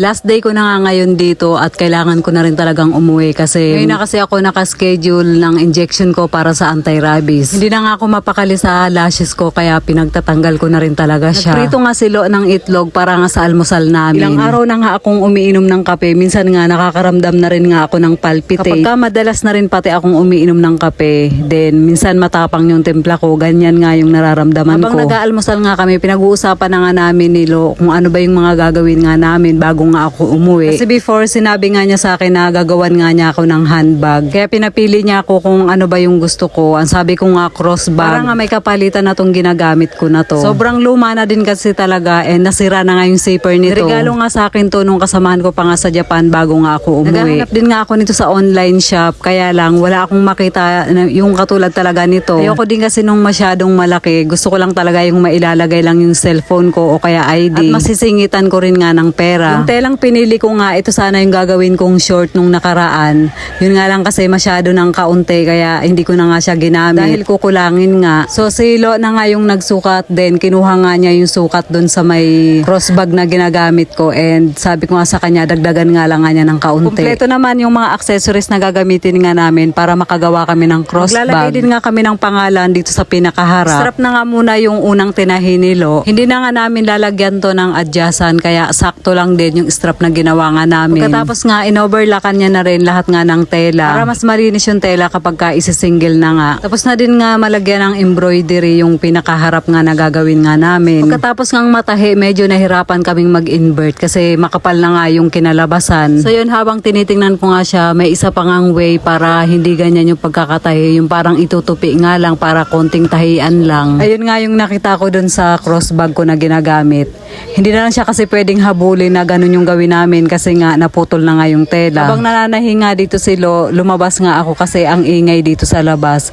Last day ko na nga ngayon dito at kailangan ko na rin talagang umuwi kasi ngayon na kasi ako nakaschedule ng injection ko para sa anti-rabies. Hindi na nga ako mapakali sa lashes ko kaya pinagtatanggal ko na rin talaga siya. Nagprito nga silo ng itlog para nga sa almusal namin. Ilang araw na nga akong umiinom ng kape. Minsan nga nakakaramdam na rin nga ako ng palpitate. Kapag ka madalas na rin pati akong umiinom ng kape, then minsan matapang yung timpla ko. Ganyan nga yung nararamdaman ko. Habang nag-aalmusal nga kami, pinag-uusapan na nga namin ni Lo kung ano ba yung mga gagawin nga namin bago nga ako umuwi. Kasi before, sinabi nga niya sa akin na gagawan nga niya ako ng handbag. Kaya pinapili niya ako kung ano ba yung gusto ko. Ang sabi ko nga crossbag. Para nga may kapalitan na tong ginagamit ko na to. Sobrang luma na din kasi talaga and nasira na nga yung zipper nito. Regalo nga sa akin to nung kasamahan ko pa nga sa Japan bago nga ako umuwi. Naghahanap din nga ako nito sa online shop. Kaya lang, wala akong makita yung katulad talaga nito. Ayoko din kasi nung masyadong malaki. Gusto ko lang talaga yung mailalagay lang yung cellphone ko o kaya ID. At masisingitan ko rin nga ng pera. Yung telang pinili ko nga, ito sana yung gagawin kong short nung nakaraan. Yun nga lang kasi masyado ng kaunti kaya hindi ko na nga siya ginamit. Dahil kukulangin nga. So silo na nga yung nagsukat din. Kinuha nga niya yung sukat dun sa may crossbag na ginagamit ko and sabi ko nga sa kanya dagdagan nga lang nga niya ng kaunti. Kompleto naman yung mga accessories na gagamitin nga namin para makagawa kami ng crossbag. Maglalagay din nga kami ng pangalan dito sa pinakaharap. Strap na nga muna yung unang tinahin ni Lo. Hindi na nga namin lalagyan to ng adyasan kaya sakto lang din yung strap na ginawa nga namin. Pagkatapos nga inoverlockan niya na rin lahat nga ng tela para mas malinis yung tela kapag ka isa-single na nga. Tapos na din nga malagyan ng embroidery yung pinakaharap nga na gagawin nga namin. Pagkatapos nga matahi, medyo nahirapan kaming mag-invert kasi makapal na nga yung kinalabasan. So yun, habang tinitingnan ko nga siya, may isa pang ang way para hindi ganyan yung pagkakatahi. Yung parang itutupi nga lang para konting tahian lang. Ayun nga yung nakita ko dun sa crossbag ko na ginagamit. Hindi na lang siya kasi pwedeng habulin na ganun yung gawin namin kasi nga naputol na nga yung tela. Habang nananahi nga dito si Lo, lumabas nga ako kasi ang ingay dito sa labas.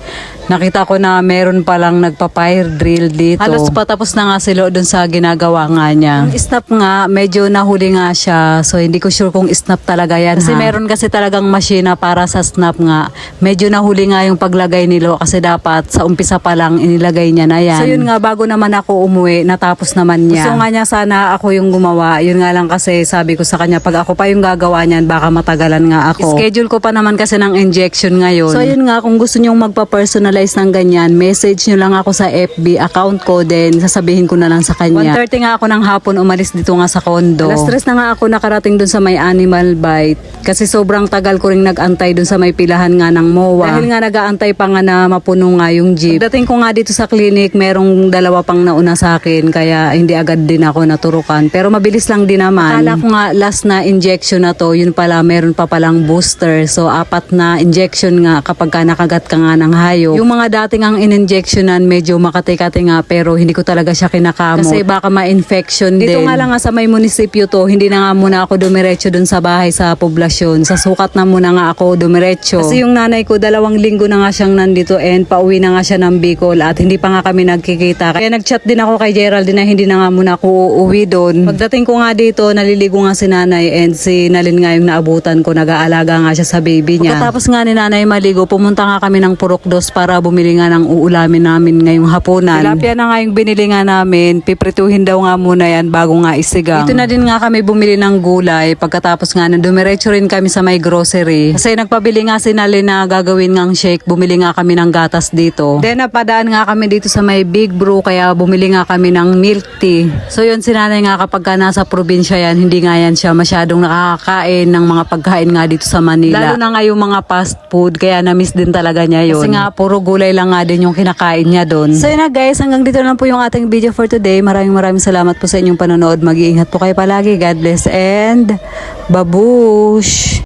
Nakita ko na meron palang nagpa-fire drill dito. Halos patapos na nga si Lo dun sa ginagawa nga niya. Yung snap nga, medyo nahuli nga siya. So hindi ko sure kung snap talaga yan. Kasi meron kasi talagang masina para sa snap nga. Medyo nahuli nga yung paglagay ni Lo kasi dapat sa umpisa pa lang inilagay niya na yan. So yun nga, bago naman ako umuwi, natapos naman niya. Gusto nga niya sana ako yung gumawa. Yun nga lang kasi sabi ko sa kanya, pag ako pa yung gagawa niyan, baka matagalan nga ako. Schedule ko pa naman kasi ng injection ngayon. So yun nga, kung gusto nyong magpa-personalize ng ganyan, message nyo lang ako sa FB account ko din, sasabihin ko na lang sa kanya. 1.30 nga ako ng hapon umalis dito nga sa condo. Alas stress na nga ako nakarating dun sa may animal bite kasi sobrang tagal ko ring nag-antay dun sa may pilahan nga ng MOA. Dahil nga nag-aantay pa nga na mapuno nga yung jeep. Pagdating ko nga dito sa clinic, merong dalawa pang nauna sa akin kaya hindi agad din ako naturukan. Pero mabilis lang din naman. Akala nga last na injection na to, yun pala meron pa palang booster. So apat na injection nga kapag ka nakagat ka nga ng hayop. Yung mga dating ang in-injectionan medyo makati-kati nga pero hindi ko talaga siya kinakamot. Kasi baka ma-infection din. Dito nga lang nga sa may munisipyo to, hindi na nga muna ako dumiretso dun sa bahay sa poblasyon. Sa sukat na muna nga ako dumiretso. Kasi yung nanay ko dalawang linggo na nga siyang nandito and pauwi na nga siya ng Bicol at hindi pa nga kami nagkikita. Kaya nag-chat din ako kay Geraldine na hindi na nga muna ako uuwi doon. Pagdating ko nga dito, naliligo nga si nanay and si Nalin nga yung naabutan ko. Nag-aalaga nga siya sa baby niya. Pagkatapos nga ni nanay maligo, pumunta nga kami ng Purokdos para bumili nga ng uulamin namin ngayong hapunan. Tilapia na nga yung binili nga namin. Piprituhin daw nga muna yan bago nga isigang. Dito na din nga kami bumili ng gulay. Pagkatapos nga dumiretso rin kami sa may grocery. Kasi nagpabili nga si Nalin na gagawin ngang shake. Bumili nga kami ng gatas dito. Then napadaan nga kami dito sa may Big Brew kaya bumili nga kami ng milk tea. So yun si nanay nga kapag ka nasa probinsya yan, hindi nga yan siya masyadong nakakakain ng mga pagkain nga dito sa Manila. Lalo na nga yung mga fast food kaya na-miss din talaga niya yun. Kasi nga puro gulay lang nga din yung kinakain niya doon. So yun na guys, hanggang dito na lang po yung ating video for today. Maraming maraming salamat po sa inyong panonood. Mag-iingat po kayo palagi. God bless and babush!